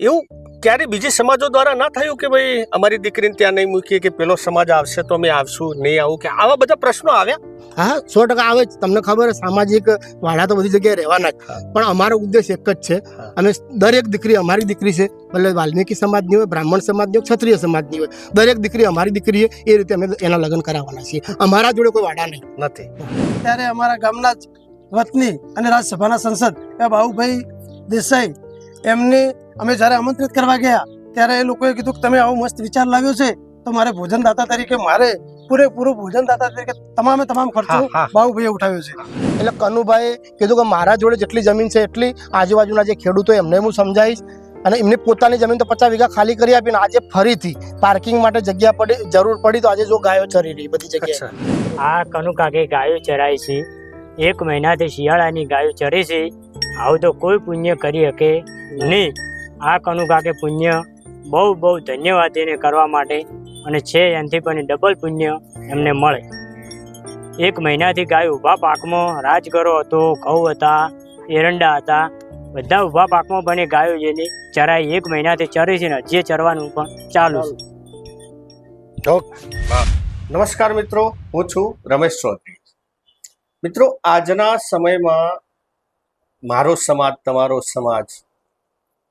એવું ક્યારે બીજી સમાજો દ્વારા ના થયું કે ભાઈ અમારી દીકરીને ત્યાં નહીં મૂકીએ કે પેલો સમાજ આવશે તો અમે આવશું નહીં આવું કે આવા બધા પ્રશ્નો આવ્યા? હા સો ટકા આવે જ. તમને ખબર છે, સામાજિક વાડા તો બધી જગ્યાએ રહેવાના જ. પણ અમારો ઉદ્દેશ એક જ છે. અને અમે દરેક દીકરી અમારી દીકરી છે. ભલે વાલ્મીકી સમાજની હોય બ્રાહ્મણ સમાજની હોય ક્ષત્રિય સમાજની હોય. દરેક દીકરી અમારી દીકરી એ રીતે અમે એના લગ્ન કરાવવાના છીએ. અમારા જોડે કોઈ વાડા નહીં. નથી. ત્યારે અમારા ગામના જ વતની અને રાજ્યસભાના સંસદ એવા બાબુભાઈ દેસાઈ એમને અમે જ્યારે આમંત્રિત કરવા ગયા ત્યારે એ લોકોએ કીધું કે તમે આવો મસ્ત વિચાર લાવ્યો છે તો મારે ભોજનદાતા તરીકે મારે પૂરેપૂરું ભોજનદાતા તરીકે તમામે તમામ ખર્ચો બાહુભાઈએ. ઉઠાવ્યો છે. એટલે કનુભાઈ કીધું કે મારા જોડે જેટલી જમીન છે એટલી આજુબાજુના જે ખેડૂતો એમને હું સમજાવીશ. અને એમને પોતાની જમીન તો પચાસ વીઘા ખાલી કરી આપીને આજે ફરીથી પાર્કિંગ માટે જગ્યા પડી જરૂર પડી તો આજે જો ગાયો ચરી રહી બધી જગ્યાએ. આ કનુ કાકે ગાયો ચરાય છે. એક મહિનાથી શિયાળાની ગાયો ચરે છે. આવું તો કોઈ પુણ્ય કરી શકે નહીં. આ કનુકા કે પુણ્ય બહુ બહુ ધન્યવાદ એને કરવા માટે અને છે એનાથી પણ ડબલ પુણ્ય એમને મળે. એક મહિનાથી ગાય ઊભા પાકમાં રાજગરો હતો, ઘઉં હતા, એરંડા હતા, બધા ઊભા પાકમાં એ ગાયો જેની ચરાય એક મહિનાથી ચરે છે ને હજી ચરવાનું પણ ચાલુ છે. નમસ્કાર મિત્રો, હું છું રમેશ ચૌધરી. મિત્રો, આજના સમયમાં મારો સમાજ, તમારો સમાજ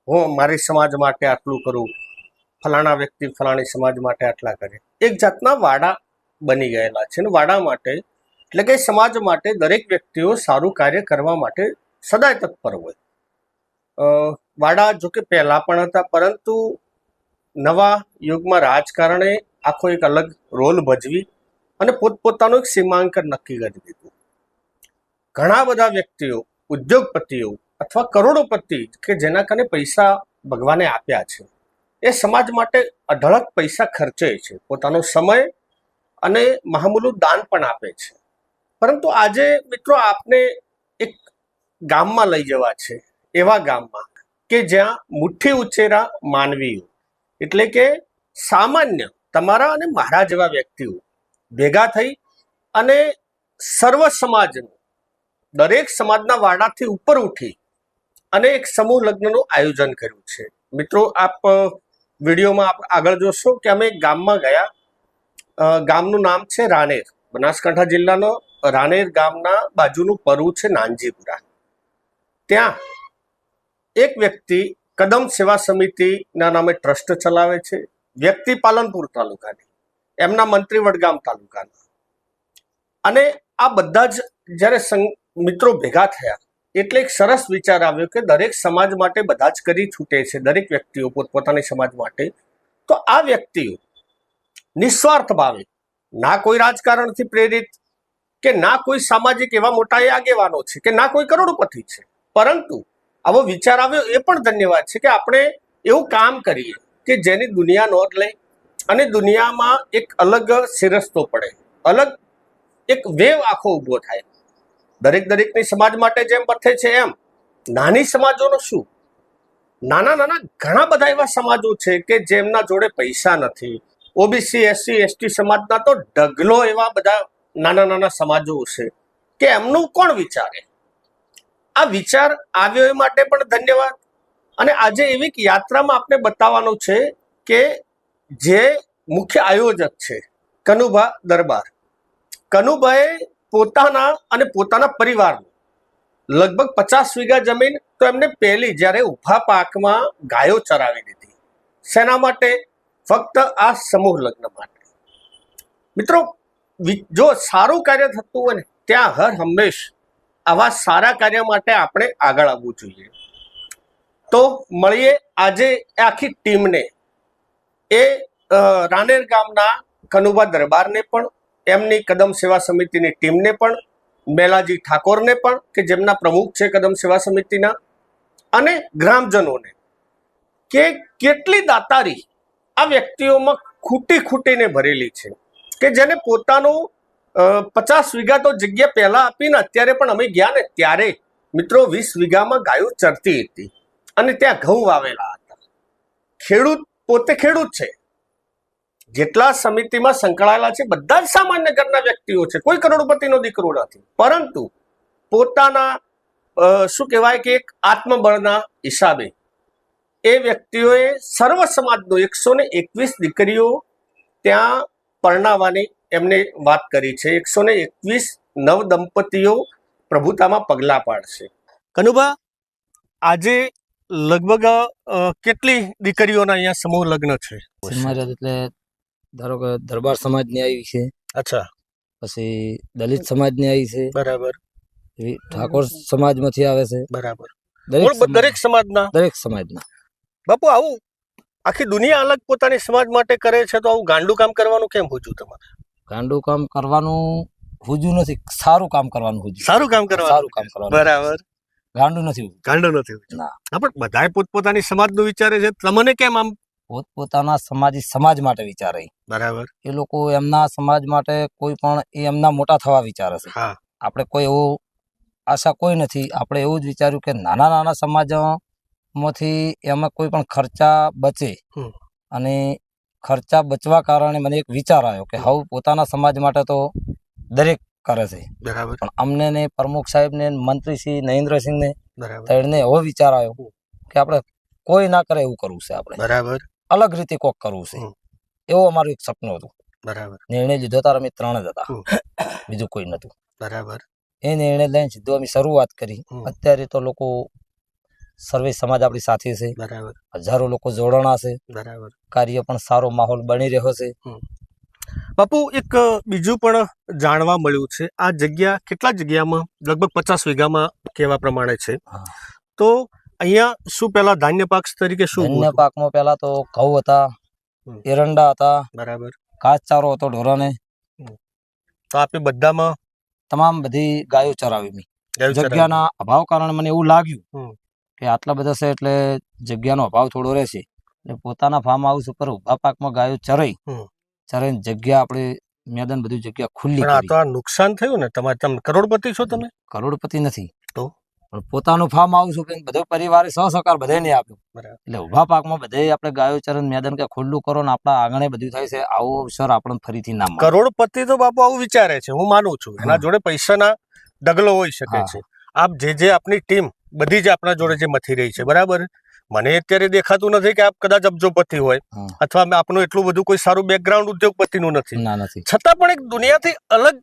હું મારી સમાજ માટે આટલું કરું, ફલાણા વ્યક્તિ ફલાણી સમાજ માટે આટલા કરે. એક જાતના વાડા બની ગયેલા છે અને વાડા માટે, એટલે કે સમાજ માટે દરેક વ્યક્તિઓ સારું કાર્ય કરવા માટે સદાય તત્પર હોય. વાડા જો કે પહેલા પણ હતા, પરંતુ નવા યુગમાં રાજકારણે આખો એક અલગ રોલ ભજવી અને પોતપોતાનું એક સીમાંકન નક્કી કરી દીધું. ઘણા બધા વ્યક્તિઓ, ઉદ્યોગપતિઓ અથવા કરોડોપતિ કે જેના કારણે પૈસા ભગવાને આપ્યા છે. એ સમાજ માટે અઢળક પૈસા ખર્ચે છે. પોતાનો સમય અને મહામૂલું દાન પણ આપે છે. પરંતુ આજે મિત્રો આપને એક ગામમાં લઈ જવા છે. એવા ગામમાં કે જ્યાં મુઠ્ઠી ઉછેરા માનવીઓ. એટલે કે સામાન્ય તમારા અને મારા જેવા વ્યક્તિઓ ભેગા થઈ અને સર્વ સમાજનું દરેક સમાજના વાડાથી ઉપર ઉઠી અને એક સમૂહ લગ્નનું આયોજન કર્યું છે. મિત્રો, આપ વિડીયોમાં આપ આગળ જોશો કે અમે ગામમાં ગયા. ગામનું નામ છે રાનેર. બનાસકાંઠા જિલ્લાનો રાનેર ગામના બાજુનું પરવું છે નાનજીપુરા. ત્યાં એક વ્યક્તિ કદમ સેવા સમિતિના નામે ટ્રસ્ટ ચલાવે છે. વ્યક્તિ પાલનપુર તાલુકાની. એમના મંત્રી વડગામ તાલુકાના. અને આ બધા જ જ્યારે મિત્રો ભેગા થયા એટલે એક સરસ વિચાર આવ્યો કે દરેક સમાજ માટે બધા જ કરી છૂટે છે, દરેક વ્યક્તિઓ પોતપોતાની સમાજ માટે. તો આ વ્યક્તિઓ નિસ્વાર્થ ભાવે, ના કોઈ રાજકારણથી પ્રેરિત કે ના કોઈ સામાજિક એવા મોટા એ આગેવાનો છે કે ના કોઈ કરોડપતિ છે. પરંતુ આવો વિચાર આવ્યો એ પણ ધન્યવાદ છે કે આપણે એવું કામ કરીએ કે જેની દુનિયા નોંધ લે અને દુનિયામાં એક અલગ શિરસ્તો પડે, અલગ એક વેવ આખો ઊભો થાય. દરેક દરેકની સમાજ માટે જેમ બથે છે એમ. નાની સમાજોનું શું? નાના નાના ઘણા બધા એવા સમાજો છે કે જેમના જોડે પૈસા નથી. ઓબીસી એસસી એસટી સમાજના તો ઢગલો એવા બધા નાના નાના સમાજો છે કે એમનું કોણ વિચારે? આ વિચાર આવ્યો એ માટે પણ ધન્યવાદ. અને આજે એવી યાત્રામાં આપણે બતાવવાનું છે કે જે મુખ્ય આયોજક છે કનુભા દરબાર. કનુભાઈ પોતાના અને પોતાના પરિવારનું. લગભગ પચાસ વીઘા જમીન તો એમને પહેલી જ્યારે ઊભા પાકમાં ગાયો ચરાવી દીધી. શેના માટે? ફક્ત આ સમૂહ લગ્ન માટે. મિત્રો જો સારું કાર્ય થતું હોય ને, ત્યાં હર હંમેશ આવા સારા કાર્ય માટે આપણે આગળ આવવું જોઈએ. તો મળીએ આજે આખી ટીમને. એ રાનેર ગામના કનુભા દરબારને પણ એમની કદમ સેવા સમિતિની ટીમને પણ, મેલાજી ઠાકોરને પણ, કે જેમના પ્રમુખ છે કદમ સેવા સમિતિના, અને ગ્રામજનોને. કે કેટલી દાતારી આ વ્યક્તિઓમાં ખૂટી ખૂટીને ભરેલી છે. કે જેને પોતાનું પચાસ વીઘા તો જગ્યા પહેલા આપીને અત્યારે પણ અમે ગયા ને ત્યારે, મિત્રો વીસ વીઘામાં ગાયો ચરતી હતી. અને ત્યાં ઘઉં વાવેલા હતા. ખેડૂત પોતે ખેડૂત છે. જેટલા સમિતિમાં સંકળાયેલા છે, બધા જ સામાન્ય ઘરના વ્યક્તિઓ છે. કોઈ કરોડપતિનો દીકરો નથી. પરંતુ પોતાના શું કહેવાય કે એક આત્મબળના હિસાબે એ વ્યક્તિઓએ સર્વ સમાજનો એકસો ને એકવીસ દીકરીઓ ત્યાં પરણાવવાની એમને વાત કરી છે. એકસો ને એકવીસ નવ દંપતીઓ પ્રભુતામાં પગલાં પાડશે. કનુભા, આજે લગભગ કેટલી દીકરીઓના અહીંયા સમૂહ લગ્ન છે? એટલે ધારો કે દરબાર સમાજની આવી છે. અચ્છા. પછી દલિત સમાજની આવી છે. બરાબર. એવી ઠાકોર સમાજમાંથી આવે છે. બરાબર. દરેક સમાજ- સમાજના? દરેક સમાજના. બાપુ આવું આખી દુનિયા અલગ પોતાની સમાજ માટે કરે છે તો આવું ગાંડું કામ કરવાનું કેમ હોજું તમારે? ગાંડું કામ કરવાનું હોજું નથી. સારું કામ કરવાનું હોજું સારું કામ કરવાનું? સારું કામ કરવાનું. બરાબર. ગાંડું નથી. ગાંડું નથી. ના. પણ બધાએ પોતપોતાની સમાજનું વિચારે છે. તમને કેમ આમ પોતપોતાના સમાજી સમાજ માટે વિચારે. બરાબર. એ લોકો એમના સમાજ માટે કોઈ પણ એ એમના મોટા થવા વિચારે છે. આપણે કોઈ એવું આશા કોઈ નથી. આપણે એવું જ વિચાર્યું કે નાના નાના સમાજમાંથી એમાં કોઈ પણ ખર્ચા બચે. અને ખર્ચા બચવા કારણે મને એક વિચાર આવ્યો કે હવે પોતાના સમાજ માટે તો દરેક કરે છે. બરાબર. પણ અમને ને પ્રમુખ સાહેબ ને મંત્રી શ્રી નરેન્દ્રસિંહ ને બરાબર. એવો વિચાર આવ્યો કે આપણે કોઈ ના કરે એવું કરવું છે આપણે. બરાબર. અલગ રીતે કોક કરવું છે. એવો અમારું એક સપનું હતું. બરાબર. નિર્ણય લીધો તાર અમે ત્રણ જ હતા. બીજું કોઈ નતું બરાબર. એ નિર્ણય લઈને સીધો અમે શરૂઆત કરી. અત્યારે તો લોકો સર્વે સમાજ આપણી સાથે છે. બરાબર. હજારો લોકો જોડાણા છે. બરાબર. કાર્ય પણ સારો માહોલ બની રહ્યો છે. બાપુ એક બીજું પણ જાણવા મળ્યું છે. આ જગ્યા કેટલા જગ્યામાં? લગભગ પચાસ વીઘામાં કહેવા પ્રમાણે છે. તો અહીંયા શું પેલા ધાન્ય પાક તરીકે શું ધાન્ય? પાકમાં પહેલા તો ઘઉં હતા એરંડા હતા બરાબર. ઘાસચારો હતો ઢોરાને. તો આપે બધામાં? તમામ બધી ગાયો ચરાવી મેં. જગ્યાના અભાવ કારણે મને એવું લાગ્યું કે આટલા બધા છે એટલે જગ્યાનો અભાવ થોડો રહેશે. એટલે પોતાના ફાર્મ હાઉસ ઉપર ઊભા પાકમાં ગાયો ચરાઈ. ચરાઈને જગ્યા આપણે મેદાન બધી જગ્યા ખુલ્લી નુકસાન થયું ને? તમારે તમે કરોડપતિ છો તમે? કરોડપતિ નથી? પણ પોતાનું ફાર્મ હાઉસ ઉપર બધો પરિવારે સહસહકાર નહીં આપ્યો. એટલે ઊભા પાકમાં બધે આપણે ગાયો ચરણ મેદાન કે ખુલ્લું કરો ને આપણા આંગણે બધું થાય છે આવો અવસર આપણને ફરીથી ના કરોડપતિ તો બાપુ આવું વિચારે છે હું માનું છું. એના. જોડે પૈસાના ડગલો હોઈ શકે છે. આપ જે જે આપની ટીમ બધી જ આપણા જોડે જે મથી રહી છે બરાબર? મને અત્યારે દેખાતું નથી કે આપ કદાચ અબજોપતિ હોય અથવા આપનું એટલું બધું કોઈ સારું બેકગ્રાઉન્ડ ઉદ્યોગપતિનું નથી. ના નથી. છતાં પણ એક દુનિયાથી અલગ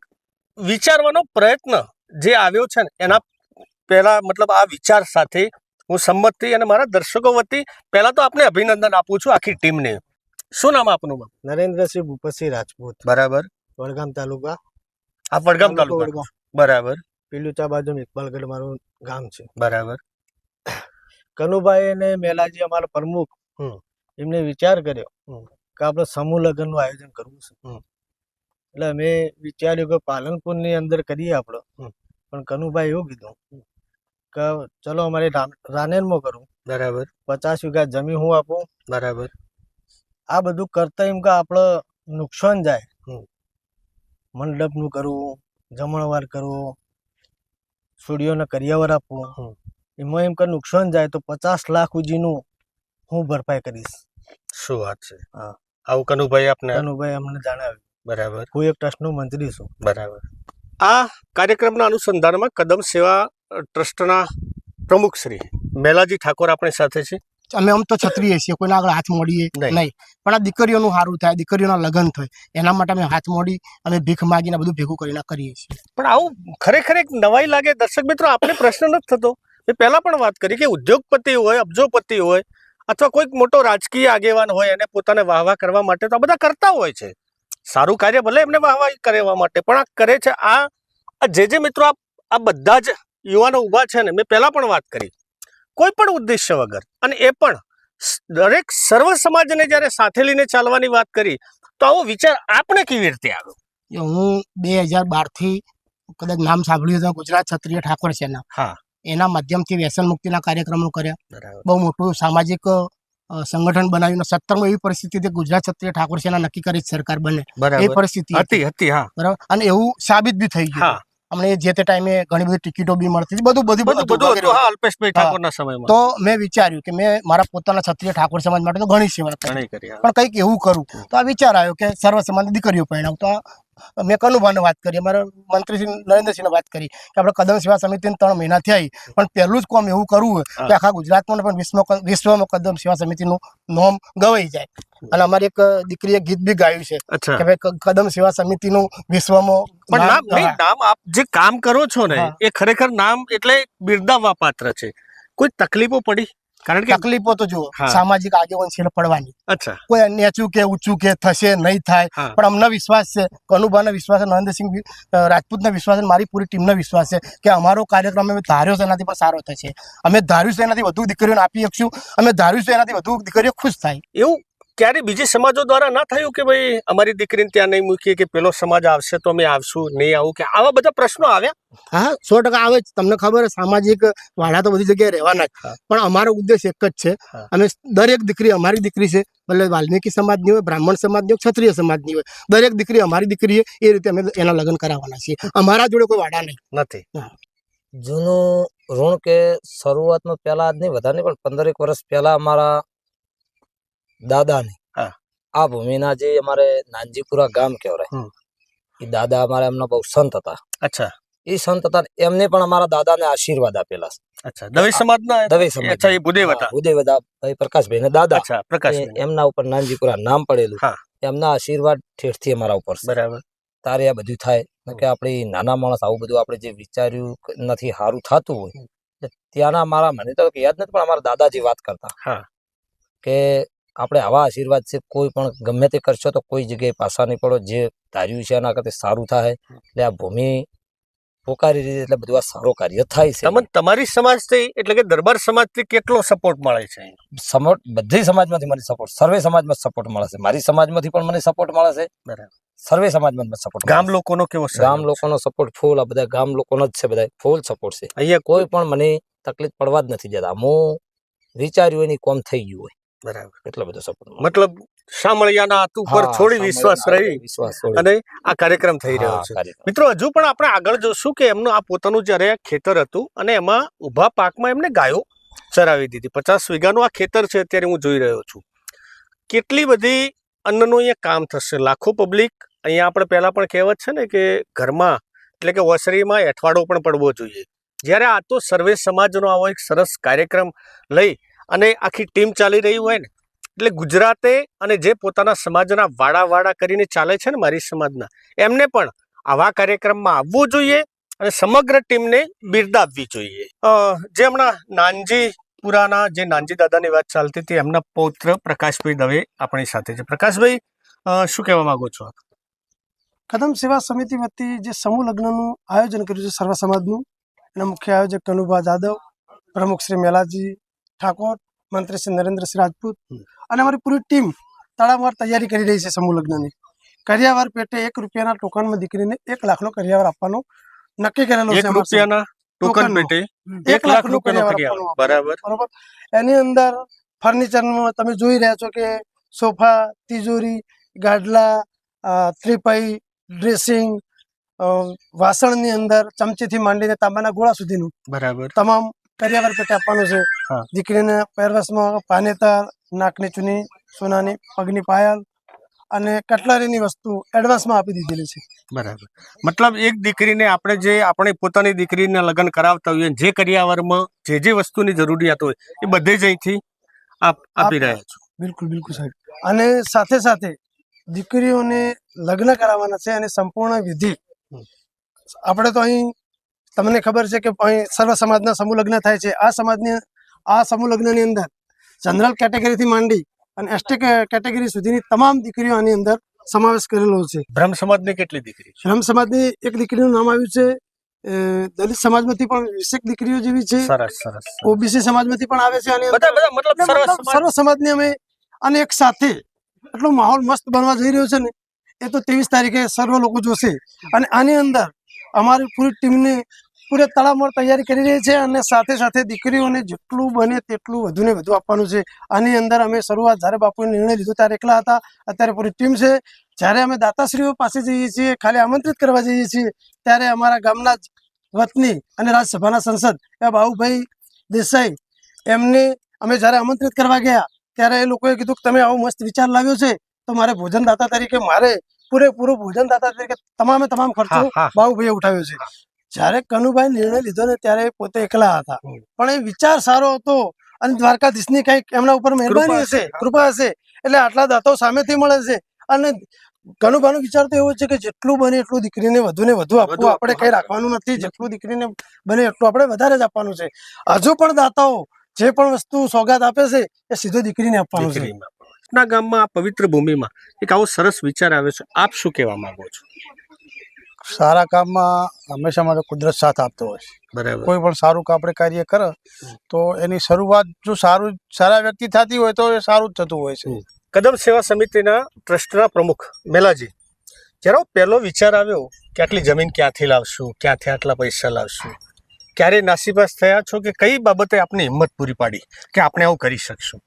વિચારવાનો પ્રયત્ન જે આવ્યો છે ને એના પહેલા મતલબ આ વિચાર સાથે હું સંમત થઈ અને મારા દર્શકો વતી પહેલા તો આપને અભિનંદન આપું છું આખી ટીમને. શું નામ આપનું? નરેન્દ્રસિંહ ભૂપતસિંહ રાજપૂત. બરાબર. વડગામ તાલુકા. આ વડગામ તાલુકા બરાબર. પીલુચા બાજુ ઇકબાલગઢ મારું ગામ છે. બરાબર. કનુભાઈ અને મેલાજી અમારા પ્રમુખ. એમને વિચાર કર્યો. કે આપણે સમૂહ લગ્નનું આયોજન કરવું છે. એટલે અમે વિચાર્યું કે પાલનપુરની અંદર કરીએ આપણે. પણ કનુભાઈ એવું કીધું કે ચલો અમારે રાનેરમાં કરું. બરાબર. પચાસ વીઘા જમીન હું આપું. બરાબર. આ બધું કરતા એમ કે આપણે નુકસાન જાય. મંડપનું કરવું જમણવાર કરવું સુડીઓને કરિયાવર આપવું. એમાં એમ કે નુકસાન જાય તો પચાસ લાખ સુધીનું હું ભરપાઈ કરીશ. શું વાત છે? હા. આવું કનુભાઈ આપને? કનુભાઈ અમને જણાવ્યું બરાબર. હું એક ટ્રસ્ટનો મંત્રી છું. બરાબર. આ કાર્યક્રમના અનુસંધાનમાં કદમ સેવા ટ્રસ્ટના પ્રમુખ શ્રી મેલાજી ઠાકોર આપણી સાથે છે. અમે આમ તો છત્રીએ છીએ કોઈના આગળ હાથ મોડીએ નહીં. પણ આ દીકરીઓનું સારું થાય દીકરીઓના લગ્ન થાય એના માટે અમે હાથ મોડી અમે ભીખ માગીને બધું ભેગું કરીને કરીએ છીએ. પણ આવું ખરેખર એક નવાઈ લાગે? દર્શક મિત્રો આપણે પ્રશ્ન નથી થતો? મેં પહેલાં પણ વાત કરી કે ઉદ્યોગપતિ હોય અબજોપતિ હોય અથવા કોઈક મોટો રાજકીય આગેવાન હોય એને પોતાને વાહવા કરવા માટે તો આ બધા કરતા હોય છે. સારું કાર્ય ભલે એમને વાહવા કરવા માટે પણ આ કરે છે આ જે જે મિત્રો આ આ બધા જ યુવાનો ઊભા છે ને મેં પહેલાં પણ વાત કરી. કોઈ પણ ઉદ્દેશ્ય વગર અને એ પણ દરેક સર્વ સમાજને જ્યારે સાથે લઈને ચાલવાની વાત કરી તો આવો વિચાર આપણે કેવી રીતે આવ્યો? હું બે હજાર બારથી કદાચ નામ સાંભળ્યું હતું ગુજરાત ક્ષત્રિય ઠાકોર સેના હા. એના માધ્યમથી વ્યસન મુક્તિના કાર્યક્રમો કર્યા. બહુ મોટું સામાજિક સંગઠન બનાવ્યું સત્તરમાં એવી પરિસ્થિતિ હતી ગુજરાત ક્ષત્રિય ઠાકોર સેના નક્કી કરી સરકાર બને. એ પરિસ્થિતિ હતી હતી હા. બરાબર. અને એવું સાબિત બી થઈ ગયું. હા. અમને જે તે ટાઈમે ઘણી બધી ટિકિટો બી મળતી હતી બધું બધું બધું બધું હતું હા અલ્પેશભાઈ ઠાકોરના સમયમાં. તો મેં વિચાર્યું કે મેં મારા પોતાના ક્ષત્રિય ઠાકોર સમાજ માટે તો ઘણી સેવા કરી. પણ કંઈક એવું કરું. તો આ વિચાર આવ્યો કે સર્વ સમાજ દીકરીઓ પરણાવું. તો મેં કનુભાને વાત કરી અમારા મંત્રી શ્રી નરેન્દ્રસિંહને વાત કરી કે આપણે કદમ સેવા સમિતિને ત્રણ મહિના થયા પણ પહેલું જ કોમ એવું કરવું કે આખા ગુજરાતમાં પણ વિશ્વ વિશ્વમાં કદમ સેવા સમિતિનું નોમ ગવાઈ જાય. અને અમારી એક દીકરીએ ગીત બી ગાયું છે કે ભાઈ કદમ સેવા સમિતિનું વિશ્વમાં પણ નામ. નામ આપ જે કામ કરો છો ને એ ખરેખર નામ એટલે બિરદાવવા પાત્ર છે. કોઈ તકલીફો પડી? કારણ કે તકલીફો તો જુઓ સામાજિક આગેવાન છે પડવાની. અચ્છા. કોઈ નેચું કે ઊંચું કે થશે નહીં થાય પણ અમને વિશ્વાસ છે. કનુભાના વિશ્વાસ છે નરેન્દ્રસિંહ રાજપૂત અ, વિશ્વાસ છે મારી પૂરી ટીમનો વિશ્વાસ છે કે અમારો કાર્યક્રમ અમે ધાર્યો છે એનાથી પણ સારો થશે. અમે ધાર્યું છે એનાથી વધુ દીકરીઓને આપી શકશું અમે ધાર્યું છે એનાથી વધુ દીકરીઓ ખુશ થાય. એવું ક્યારે બીજી સમાજો દ્વારા ના થયું કે ભાઈ અમારી દીકરીને ત્યાં નહીં મૂકીએ કે પેલો સમાજ આવશે તો અમે આવશું નહીં આવું કે આવા બધા પ્રશ્નો આવ્યા? હા સો ટકા આવે જ તમને ખબર છે સામાજિક વાળા તો બધી જગ્યાએ રહેવાના જ. પણ અમારો ઉદ્દેશ એક જ છે. અમે દરેક દીકરી અમારી દીકરી છે. ભલે વાલ્મીકી સમાજની હોય બ્રાહ્મણ સમાજની હોય ક્ષત્રિય સમાજની હોય. દરેક દીકરી અમારી દીકરી એ રીતે અમે એના લગ્ન કરાવવાના છીએ. અમારા જોડે કોઈ વાડા નહીં. નથી. જૂનું ઋણ કે શરૂઆતમાં પહેલા જ નહીં વધારે નહીં પણ પંદરેક વર્ષ પહેલાં અમારા દાદાને. હા. આ ભૂમિના જે અમારે નાનજીપુરા ગામ કહેવાય. એ દાદા અમારે એમના બહુ સંત હતા. અચ્છા. એ સંત હતા એમને પણ અમારા દાદાને આશીર્વાદ આપેલા અચ્છા. દવે સમાજના દવે સમાજ અચ્છા એ ભૂદેવ હતા. ઉદયવદા ભાઈ પ્રકાશભાઈ ને દાદા. અચ્છા પ્રકાશ એમના ઉપર નાનજીપુરા નામ પડેલું. એમના આશીર્વાદ ઠેઠથી અમારા ઉપર બરાબર. તારે આ બધું થાય. કે આપણે નાના માણસ આવું બધું આપણે જે વિચાર્યું નથી સારું થતું હોય. ત્યાંના મારા મને તો યાદ નથી પણ અમારા દાદાજી વાત કરતા. કે આપણે આવા આશીર્વાદ છે કોઈ પણ ગમે તે કરશો તો કોઈ જગ્યાએ પાછા નહીં પડો. જે ધાર્યું છે એના કરતા સારું થાય. એટલે આ ભૂમિ પોકારી રીતે એટલે બધું આ સારું કાર્ય થાય છે. તમને તમારી સમાજથી એટલે કે દરબાર સમાજથી કેટલો સપોર્ટ મળે છે? સપોર્ટ બધી સમાજમાંથી મને સપોર્ટ સર્વે સમાજમાં સપોર્ટ મળે છે. મારી સમાજમાંથી પણ મને સપોર્ટ મળે છે. બરાબર. સર્વે સમાજમાં સપોર્ટ ગામ લોકોનો કેવો ગામ લોકોનો સપોર્ટ ફૂલ આ બધા ગામ લોકોનો જ છે બધા ફૂલ સપોર્ટ છે. અહીંયા કોઈ પણ મને તકલીફ પડવા જ નથી દેતા. હું વિચાર્યું એની કોમ થઈ ગયું હોય. બરાબર. એટલો બધો સપોર્ટ મતલબ સામળિયાના હાથ ઉપર છોડી વિશ્વાસ રહી વિશ્વાસ અને આ કાર્યક્રમ થઈ રહ્યો છે. મિત્રો હજુ પણ આપણે આગળ જોશું કે એમનું આ પોતાનું જ્યારે ખેતર હતું અને એમાં ઊભા પાકમાં એમને ગાયો ચરાવી દીધી. પચાસ વીઘાનું આ ખેતર છે અત્યારે હું જોઈ રહ્યો છું. કેટલી બધી અન્નનું અહીંયા કામ થશે? લાખો પબ્લિક અહીંયા આપણે પહેલા પણ કહેવત છે ને કે ઘરમાં એટલે કે વસરીમાં એઠવાડો પણ પડવો જોઈએ. જ્યારે આ તો સર્વે સમાજનો આવો એક સરસ કાર્યક્રમ લઈ અને આખી ટીમ ચાલી રહી હોય ને, એટલે ગુજરાતે અને જે પોતાના સમાજના વાડા વાડા કરીને ચાલે છે ને મારી સમાજના, એમને પણ આવા કાર્યક્રમમાં આવવું જોઈએ અને સમગ્ર ટીમને બિરદાવવી જોઈએ જે હમણાં નાનજી પુરાના, જે નાનજી દાદાની વાત ચાલતી હતી, એમના પૌત્ર પ્રકાશભાઈ દવે આપણી સાથે છે પ્રકાશભાઈ શું કહેવા માગો છો? કદમ સેવા સમિતિ વતી જે સમૂહ લગ્નનું આયોજન કર્યું છે સર્વ સમાજનું એના મુખ્ય આયોજક કનુભા જાદવ, પ્રમુખ શ્રી મેલાજી ઠાકોર મંત્રી શ્રી નરેન્દ્રસિંહ રાજપૂત અને અમારી પૂરી ટીમ તડામાર તૈયારી કરી રહી છે સમૂહ લગ્નની. કરિયાવર પેટે એક રૂપિયાના ટોકનમાં દીકરીને એક લાખનો કરિયાવર આપવાનો નક્કી કરેલો છે રૂપિયાના ટોકન. પેટે એક લાખ રૂપિયાનો. બરાબર. એની અંદર ફર્નિચરમાં તમે જોઈ રહ્યા છો કે સોફા તિજોરી ગાડલા ત્રિપાઈ ડ્રેસિંગ વાસણની અંદર ચમચીથી માંડીને તાંબાના ગોળા સુધીનું બરાબર. તમામ કરિયાવર પેટે આપવાનું છે. દીકરીને પહેરવેશમાં પાનેતર નાકની ચૂની સોનાની પગની પાયલ અને કટલરીની વસ્તુ એડવાન્સમાં આપી દીધેલી છે. બરાબર. મતલબ એક દીકરીને આપણે જે આપણે પોતાની દીકરીને લગ્ન કરાવતા હોઈએ જે કરિયાવરમાં જે જે વસ્તુની જરૂરિયાત હોય એ બધે જ અહીંથી આપ રહ્યા છો. બિલકુલ બિલકુલ સાહેબ. અને સાથે સાથે દીકરીઓને લગ્ન કરાવવાના છે અને સંપૂર્ણ વિધિ. આપણે તો અહીં તમને ખબર છે કે અહીં સર્વ સમાજના સમૂહ લગ્ન થાય છે. આ સમાજની આ સમૂહ લગ્નની અંદર જનરલ કેટેગરીથી માંડી અને એસટી કેટેગરી સુધીની તમામ દીકરીઓ આની અંદર સમાવેશ કરેલો છે. બ્રહ્મ સમાજની કેટલી દીકરી બ્રહ્મ સમાજની એક દીકરીનું નામ આવ્યું છે દલિત સમાજમાંથી પણ વીસેક દીકરીઓ જેવી છે. સરસ સરસ ઓબીસી સમાજમાંથી પણ આવે છે સર્વ સમાજ. સર્વ સમાજની અમે અને એક સાથે એટલો માહોલ મસ્ત બનવા જઈ રહ્યો છે ને એ તો ત્રેવીસ તારીખે સર્વ લોકો જોશે. અને આની અંદર અમારી પૂરી ટીમને પૂરે તડામાર તૈયારી કરી રહી છે અને સાથે સાથે દીકરીઓને જેટલું બને તેટલું વધુ ને વધુ આપવાનું છે. આની અંદર અમે શરૂઆત જ્યારે બાપુએ નિર્ણય લીધો ત્યારે એકલા હતા. અત્યારે પૂરી ટીમ છે. જ્યારે અમે દાતાશ્રીઓ પાસે જઈએ છીએ ખાલી આમંત્રિત કરવા જઈએ છીએ ત્યારે અમારા ગામના વતની અને રાજ્યસભાના સંસદ એ બાહુભાઈ દેસાઈ એમને અમે જ્યારે આમંત્રિત કરવા ગયા ત્યારે એ લોકોએ કીધું કે તમે આવો મસ્ત વિચાર લાવ્યો છે. તો મારે ભોજનદાતા તરીકે મારે પૂરેપૂરો ભોજનદાતા તરીકે તમામે તમામ ખર્ચો હા ઉઠાવ્યો છે. જ્યારે કનુભાઈ નિર્ણય લીધો ને ત્યારે પોતે એકલા હતા. પણ એ વિચાર સારો હતો અને દ્વારકાધીશની કંઈક એમના ઉપર મહેરબાની હશે. કૃપા હશે. એટલે આટલા દાંતો સામેથી મળે છે. અને કનુભાઈનો વિચાર તો એવો છે કે જેટલું બને એટલું દીકરીને વધુ ને વધુ આપવું. આપણે કઈ રાખવાનું નથી. જેટલું દીકરીને બને એટલું આપણે વધારે જ આપવાનું છે. હજુ પણ દાતાઓ જે પણ વસ્તુ સોગાત આપે છે એ સીધો દીકરીને આપવાનું છે. આપણા ગામમાં આ પવિત્ર ભૂમિમાં એક આવો સરસ વિચાર આવ્યો છે. આપ શું કહેવા માંગો છો? સારા કામમાં હંમેશા માટે કુદરત સાથ આપતો હોય છે. બરાબર. કોઈ પણ સારું આપણે કાર્ય કરે તો એની શરૂઆત જો સારું સારા વ્યક્તિ થતી હોય તો એ સારું જ થતું હોય છે. કદમ સેવા સમિતિના ટ્રસ્ટના પ્રમુખ મેલાજી જ્યારે પહેલો વિચાર આવ્યો કે આટલી જમીન ક્યાંથી લાવશું ક્યાંથી આટલા પૈસા લાવશું ક્યારે નાસીપાસ થયા છો કે કઈ બાબતે આપને હિંમત પૂરી પાડી કે આપણે આવું કરી શકશું?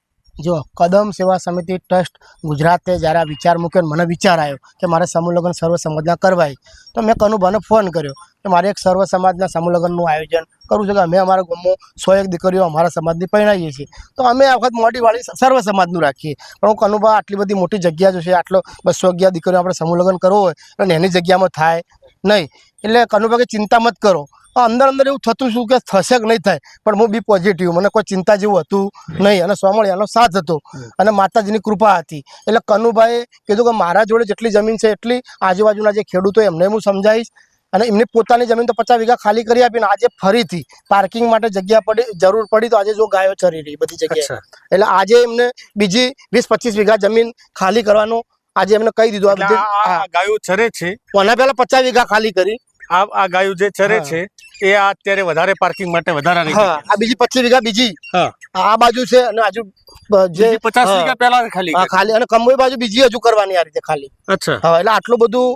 જો કદમ સેવા સમિતિ ટ્રસ્ટ ગુજરાતે જ્યારે વિચાર મૂક્યો મને વિચાર આવ્યો કે મારે સમૂહ લગ્ન સર્વ સમાજના કરવાય, તો મેં કનુભાને ફોન કર્યો કે મારે એક સર્વ સમાજના સમૂહ આયોજન કરવું છે કે અમે અમારા ગામમાં સો એક દીકરીઓ અમારા સમાજની પરણાવીએ છીએ. તો અમે આ વખત મોટી વાળી સર્વ સમાજનું રાખીએ. પણ હું કનુભા આટલી બધી મોટી જગ્યા જોશે, આટલો બસો અગિયાર દીકરીઓ આપણે સમૂહ લગ્ન કરવો હોય અને એની જગ્યામાં થાય નહીં. એટલે કનુભા કે ચિંતા મત કરો. અંદર અંદર એવું થતું શું કે થશે કે નહીં થાય? પણ હું બી પોઝિટિવ મને કોઈ ચિંતા જેવું હતું નહીં. અને સ્વામળિયાનો સાથ હતો. અને માતાજીની કૃપા હતી. એટલે કનુભાઈએ કીધું કે મારા જોડે જેટલી જમીન છે એટલી આજુબાજુના જે ખેડૂતો એમને હું સમજાવીશ. અને એમની પોતાની જમીન તો પચાસ વીઘા ખાલી કરી આપીને આજે ફરીથી પાર્કિંગ માટે જગ્યા પડી જરૂર પડી તો આજે જો ગાયો ચરી રહી બધી જગ્યાએ. એટલે આજે એમને બીજી વીસ પચીસ વીઘા જમીન ખાલી કરવાનું આજે એમને કહી દીધું. આ ગાયો ચરે છે. પહેલા પચાસ વીઘા ખાલી કરી. આ આ ગાયો જે ચરે છે એ આ અત્યારે વધારે પાર્કિંગ માટે વધારાની હા આ બીજી પચીસ વીઘા બીજી. હા. આ બાજુ છે અને આજુ જે પચાસ. વીઘા પહેલા ખાલી હા, ખાલી. અને કમોઈ બાજુ બીજી હજુ કરવાની આ રીતે ખાલી. અચ્છા. હા એટલે આટલું બધું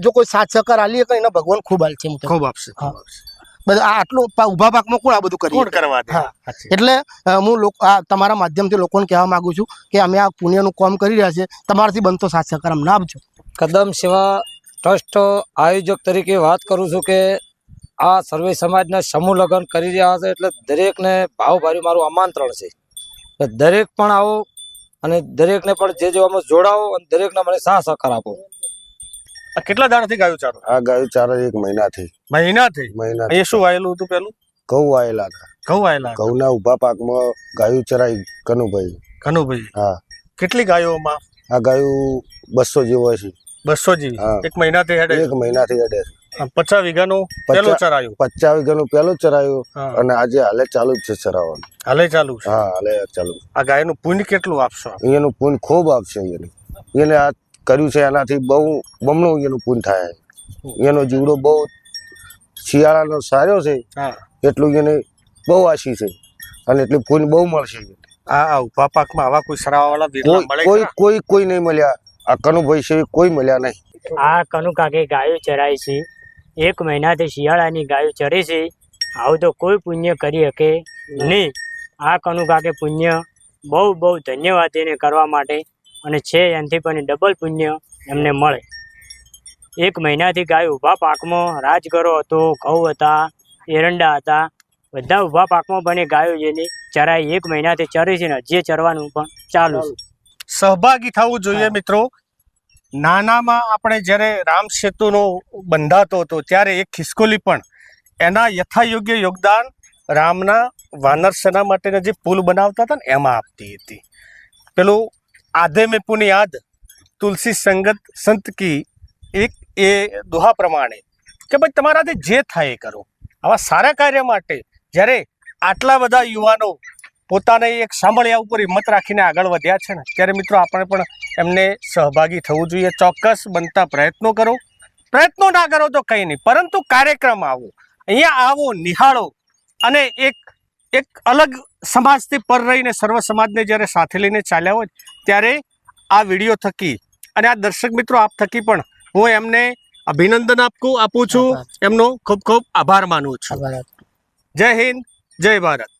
જો કોઈ સાથ સહકાર આલી કે એના ભગવાન ખૂબ આલશે છે ખૂબ આપશે હા. ખૂબ આપશે. બધા આ આટલું ઊભા પાકમાં કોણ આ બધું કરી કોણ કરવા દે? એટલે હું લોકો આ તમારા માધ્યમથી લોકોને કહેવા માંગુ છું કે અમે આ પુણ્યનું કામ કરી રહ્યા છે તમારાથી બનતો સાથ સહકાર અમને આપજો. કદમ સેવા ટ્રસ્ટ આયોજક તરીકે વાત કરું છું કે આ સર્વે સમાજના સમૂહ લગ્ન કરી રહ્યા છે એટલે દરેકને ભાવભારી મારું આમંત્રણ છે. દરેક પણ આવો અને દરેકને પણ જે જે જોડાવો અને દરેકને મને સાહ સહકાર આપો. આ કેટલા દાડાથી ગાયું ચારો? આ ગાયું ચાર એક મહિનાથી. મહિનાથી? મહિના એ શું વાયેલું હતું પેલું? ઘઉં વાયેલા હતા. ઘઉં વાયેલા. ઘઉંના ઊભા પાકમાં ગાયું ચરાઈ કનુભાઈ. કનુભાઈ. હા. કેટલી ગાયોમાં આ ગાયું બસો જેવો છે બસો જીવી એક મહિનાથી હેડે એક મહિનાથી છે. પચાસ વીઘાનું પેલું પચાસ- ચરાયું. પચાસ વીઘાનું પહેલું ચરાયું. અને આજે હાલે ચાલુ જ છે ચરાવવાનું. હાલે ચાલુ છે? હા હાલે ચાલુ આ ગાયનું પુણ્ય કેટલું આપશો આપ? અહીંયાનું પૂન ખૂબ આપશે અહીંયાનું. એને આ કર્યું છે એનાથી બહુ બમણું એનું પૂન થાય. એનો જીવડો બહુ શિયાળાનો સારો છે. એટલું એને બહુ આશી છે. અને એટલું પૂન બહુ મળશે. આ ઊભા પાકમાં આવા કોઈ સરાવાવાળા કોઈ? કોઈ કોઈ નહીં મળ્યા. આ કનુભાઈ છે કોઈ મળ્યા નહીં. આ કનુ કાકે ગાયો ચરાય છે. એક મહિનાથી શિયાળાની ગાયો ચરે છે. આવું તો કોઈ પુણ્ય કરી શકે નહીં. આ કનુ કાકે પુણ્ય બહુ બહુ ધન્યવાદ એને કરવા માટે અને છે એનાથી પણ ડબલ પુણ્ય એમને મળે. એક મહિનાથી ગાયો ઊભા પાકમાં રાજગરો હતો, ઘઉં હતા, એરંડા હતા. બધા ઊભા પાકમાં પણ ગાયો જેની ચરાઈ એક મહિનાથી ચરે છે ને હજી ચરવાનું પણ ચાલુ છે. સહભાગી થવું જોઈએ મિત્રો. નાનામાં આપણે જ્યારે રામ સેતુનો બંધાતો હતો ત્યારે એક ખિસકોલી પણ એના યથાયોગ્ય યોગદાન રામના વાનર સેના માટેના જે પુલ બનાવતા હતા ને એમાં આપતી હતી. પેલું આધે મેપુની યાદ તુલસી સંગત સંત કી એક એ દોહા પ્રમાણે કે ભાઈ તમારાથી જે થાય એ કરો. આવા સારા કાર્ય માટે જ્યારે આટલા બધા યુવાનો પોતાને એક સાંભળ્યા ઉપર હિંમત રાખીને આગળ વધ્યા છે ને. ત્યારે મિત્રો આપણે પણ એમને સહભાગી થવું જોઈએ. ચોક્કસ બનતા પ્રયત્નો કરો. પ્રયત્નો ના કરો તો કંઈ નહીં. પરંતુ કાર્યક્રમ આવો. અહીંયા આવો નિહાળો. અને એક એક અલગ સમાજથી પર રહીને સર્વ સમાજને જ્યારે સાથે લઈને ચાલ્યા હોય ત્યારે આ વીડિયો થકી અને આ દર્શક મિત્રો આપ થકી પણ હું એમને અભિનંદન આપકું આપું છું. એમનો ખૂબ ખૂબ આભાર માનું છું. જય હિન્દ જય ભારત.